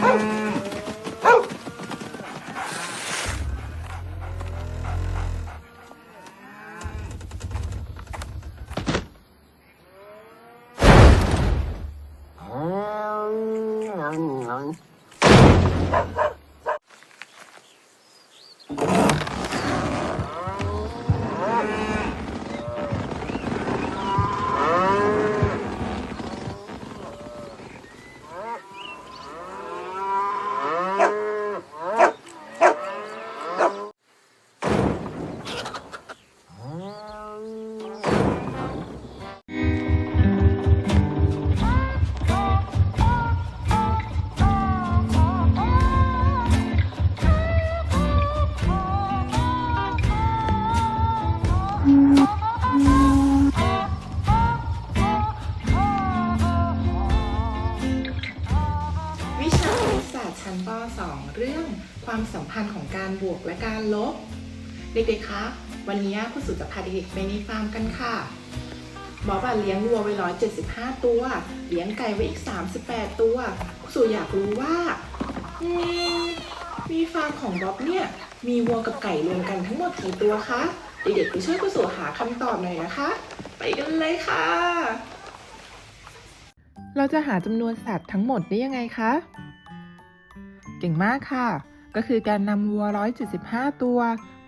วิ ชั้นป .2 เรื่องความสัมพันธ์ของการบวกและการลบ เด็กๆ คะ วันนี้คุณสุจะพาเด็กๆไปในฟาร์มกันค่ะ หมอบัตเลี้ยงวัวไว้ 175 ตัว เลี้ยงไก่ไว้อีก 38 ตัว คุณสุอยากรู้ว่ามมีฟาร์มของบ๊อบเนี่ย มีวัวกับไก่รวมกันทั้งหมดกี่ตัวคะ เด็กๆ ไปช่วยคุณสุหาคำตอบหน่อยนะคะ ไปกันเลยค่ะเราจะหาจำนวนสัตว์ทั้งหมดได้ยังไงคะ เก่งมากค่ะ ก็คือการนำวัว 175 ตัว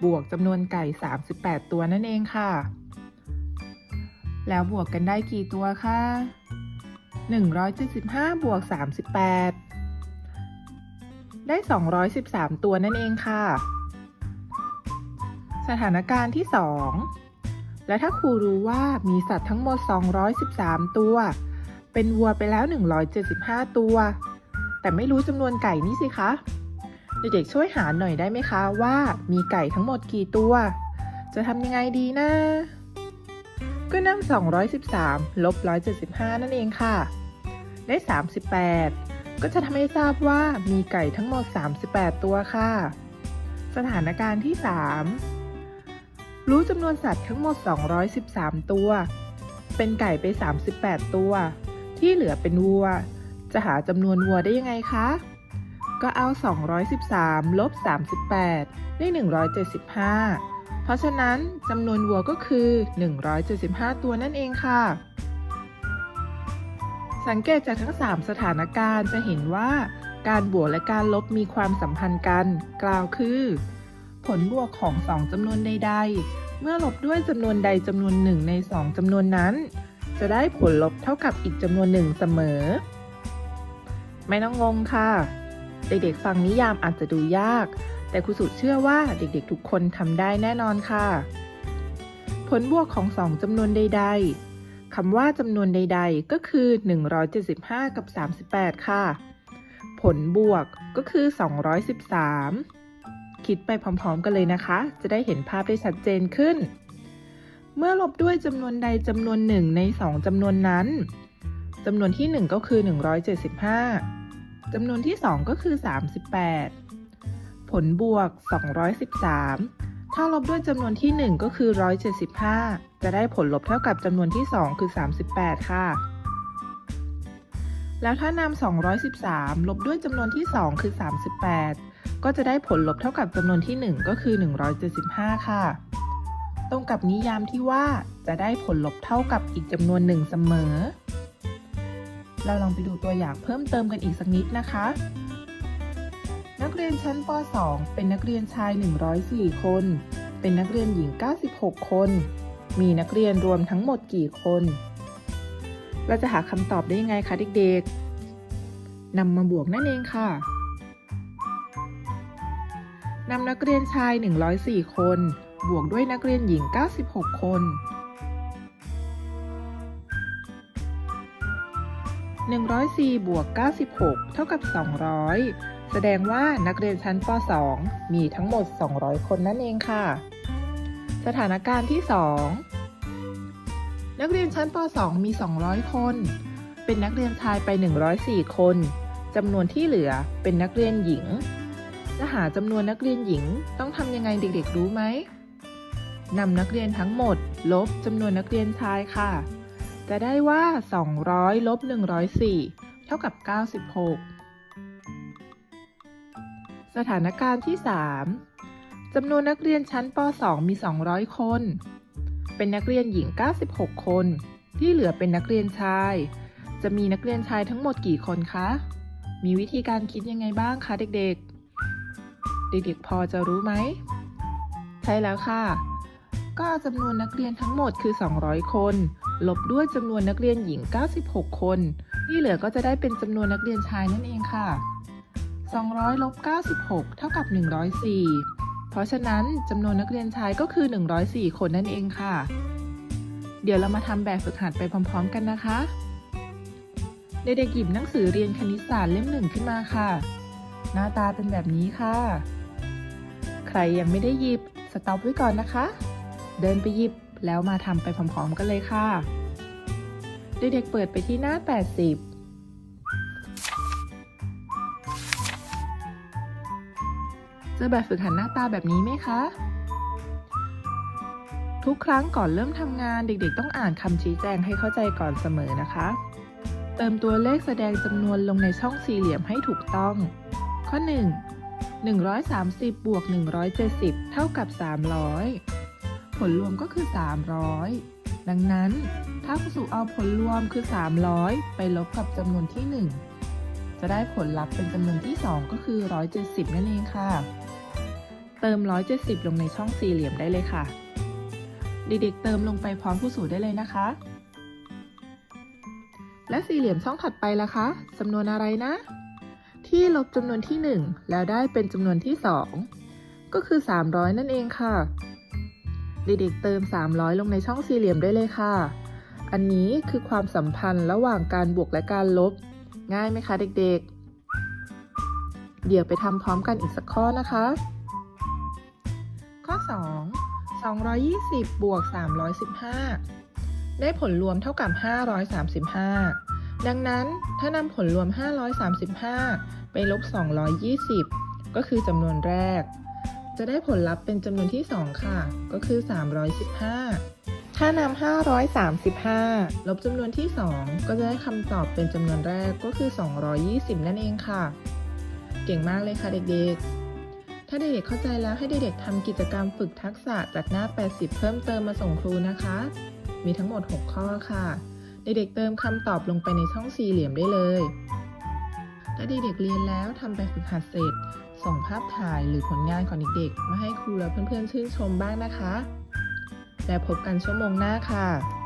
บวกจำนวนไก่ 38 ตัวนั่นเองค่ะ แล้วบวกกันได้กี่ตัวคะ175 บวก 38 ได้ 213 ตัวนั่นเองค่ะ สถานการณ์ที่ 2 และถ้าครูรู้ว่ามีสัตว์ทั้งหมด 213 ตัว เป็นวัวไปแล้ว 175 ตัว แต่ไม่รู้จำนวนไก่นี่สิคะ เด็กๆช่วยหาหน่อยได้ไหมคะว่ามีไก่ทั้งหมดกี่ตัว จะทำยังไงดีนะก็นำ213 ลบ 175 นั่นเองค่ะ ได้ 38 ก็จะทำให้ทราบว่ามีไก่ทั้งหมด 38 ตัวค่ะ สถานการณ์ที่ 3 รู้จำนวนสัตว์ทั้งหมด 213 ตัว เป็นไก่ไป 38 ตัว ที่เหลือเป็นวัว จะหาจำนวนวัวได้ยังไงคะ ก็เอา 213 ลบ 38 ได้ 175 เพราะฉะนั้นจำนวนวัวก็คือ 175 ตัวนั่นเองค่ะ สังเกตจากทั้ง 3 สถานการณ์จะเห็นว่าการบวกและการลบมีความสัมพันธ์กัน กล่าวคือ ผลบวกของ 2จำนวนใดๆ เมื่อลบด้วยจำนวนใดจำนวนหนึ่งใน 2จำนวนนั้น จะได้ผลลบเท่ากับอีกจำนวนหนึ่งเสมอ ไม่ต้องงงค่ะ เด็กๆฟังนิยามอาจจะดูยาก แต่ครูสุเชื่อว่าเด็กๆทุกคนทำได้แน่นอนค่ะ ผลบวกของสองจำนวนใด ๆคำว่าจำนวนใด ๆ ก็คือ 175 กับ 38 ค่ะ ผลบวกก็คือ 213 คิดไปพร้อมๆกันเลยนะคะ จะได้เห็นภาพได้ชัดเจนขึ้น เมื่อลบด้วยจำนวนใดจำนวนหนึ่งใน2จำนวนนั้นจำนวนที่ 1 ก็คือ 175 จำนวนที่ 2 ก็คือ 38 ผลบวก 213 ถ้าลบด้วยจำนวนที่ 1 ก็คือ 175 จะได้ผลลบเท่ากับจำนวนที่ 2 คือ 38 ค่ะ แล้วถ้านำ213 ลบด้วยจำนวนที่ 2 คือ 38 ก็จะได้ผลลบเท่ากับจำนวนที่ 1 ก็คือ 175 ค่ะ ตรงกับนิยามที่ว่าจะได้ผลลบเท่ากับอีกจำนวนหนึ่งเสมอ เราลองไปดูตัวอย่างเพิ่มเติมกันอีกสักนิดนะคะ นักเรียนชั้นป .2 เป็นนักเรียนชาย 104 คน เป็นนักเรียนหญิง 96 คน มีนักเรียนรวมทั้งหมดกี่คน เราจะหาคำตอบได้ยังไงคะเด็กๆนำมาบวกนั่นเองค่ะนำนักเรียนชาย 104 คน บวกด้วยนักเรียนหญิง 96 คน 104บวก96 เท่ากับ 200 แสดงว่านักเรียนชั้นป .2 มีทั้งหมด 200 คนนั่นเองค่ะ สถานการณ์ที่ 2 นักเรียนชั้นป .2 มี 200 คน เป็นนักเรียนชายไป 104 คนจำนวนที่เหลือเป็นนักเรียนหญิงจะหาจำนวนนักเรียนหญิงต้องทำยังไงเด็กๆรู้ไหมนำนักเรียนทั้งหมด ลบจำนวนนักเรียนชายค่ะ จะได้ว่า 200ลบ104 เท่ากับ 96 สถานการณ์ที่ 3จำนวนนักเรียนชั้นป .2 มี 200 คน เป็นนักเรียนหญิง 96 คน ที่เหลือเป็นนักเรียนชาย จะมีนักเรียนชายทั้งหมดกี่คนคะ มีวิธีการคิดยังไงบ้างคะเด็กๆ เด็กๆ พอจะรู้ไหม ใช่แล้วค่ะ ก็จำนวนนักเรียนทั้งหมดคือ 200 คน ลบด้วยจำนวนนักเรียนหญิง 96 คน ที่เหลือก็จะได้เป็นจำนวนนักเรียนชายนั่นเองค่ะ 200ลบ96 เท่ากับ 104 เพราะฉะนั้นจำนวนนักเรียนชายก็คือ 104 คนนั่นเองค่ะ เดี๋ยวเรามาทำแบบฝึกหัดไปพร้อม ๆ กันนะคะเด็กๆหยิบหนังสือเรียนคณิตศาสตร์เล่มหนึ่งขึ้นมาค่ะ หน้าตาเป็นแบบนี้ค่ะ ใครยังไม่ได้หยิบ สต็อปไว้ก่อนนะคะ เดินไปหยิบ แล้วมาทำไปพร้อมๆกันเลยค่ะ เด็กๆเปิดไปที่หน้า 80เจอแบบฝึกหัดหน้าตาแบบนี้ไหมคะ ทุกครั้งก่อนเริ่มทำงานเด็กๆ ต้องอ่านคำชี้แจงให้เข้าใจก่อนเสมอนะคะ เติมตัวเลขแสดงจำนวนลงในช่องสี่เหลี่ยมให้ถูกต้อง ข้อ 1 130บวก170 เท่ากับ 300 ผลรวมก็คือ 300 ดังนั้น ถ้าครูสุเอาผลรวมคือ 300 ไปลบกับจำนวนที่ 1 จะได้ผลลัพธ์เป็นจำนวนที่ 2 ก็คือ 170 นั่นเองค่ะ เติม 170 ลงในช่องสี่เหลี่ยมได้เลยค่ะ เด็กๆเติมลงไปพร้อมครูสุได้เลยนะคะ และสี่เหลี่ยมช่องถัดไปล่ะคะจำนวนอะไรนะ ที่ลบจำนวนที่ 1 แล้วได้เป็นจำนวนที่ 2 ก็คือ 300 นั่นเองค่ะ เด็กๆเติม 300 ลงในช่องสี่เหลี่ยมได้เลยค่ะ อันนี้คือความสัมพันธ์ระหว่างการบวกและการลบ ง่ายไหมคะเด็กๆ เดี๋ยวไปทำพร้อมกันอีกสักข้อนะคะ ข้อ 2 220 บวก 315 ได้ผลรวมเท่ากับ 535 ดังนั้นถ้านำผลรวม 535 ไปลบ 220 ก็คือจำนวนแรก จะได้ผลลัพธ์เป็นจำนวนที่ 2 ค่ะ ก็คือ 315 ถ้านำ535 ลบจำนวนที่ 2 ก็จะได้คำตอบเป็นจำนวนแรกก็คือ 220 นั่นเองค่ะ เก่งมากเลยค่ะเด็กๆ ถ้าเด็กๆเข้าใจแล้วให้เด็กๆทำกิจกรรมฝึกทักษะจากหน้า 80 เพิ่มเติมมาส่งครูนะคะ มีทั้งหมด 6 ข้อค่ะ เด็กๆเติมคำตอบลงไปในช่องสี่เหลี่ยมได้เลยถ้าเด็กๆเรียนแล้วทำไปฝึกหัดเสร็จ ส่งภาพถ่ายหรือผลงานของเด็กๆ มาให้ครูและเพื่อนๆชื่นชมบ้างนะคะ แล้วพบกันชั่วโมงหน้าค่ะ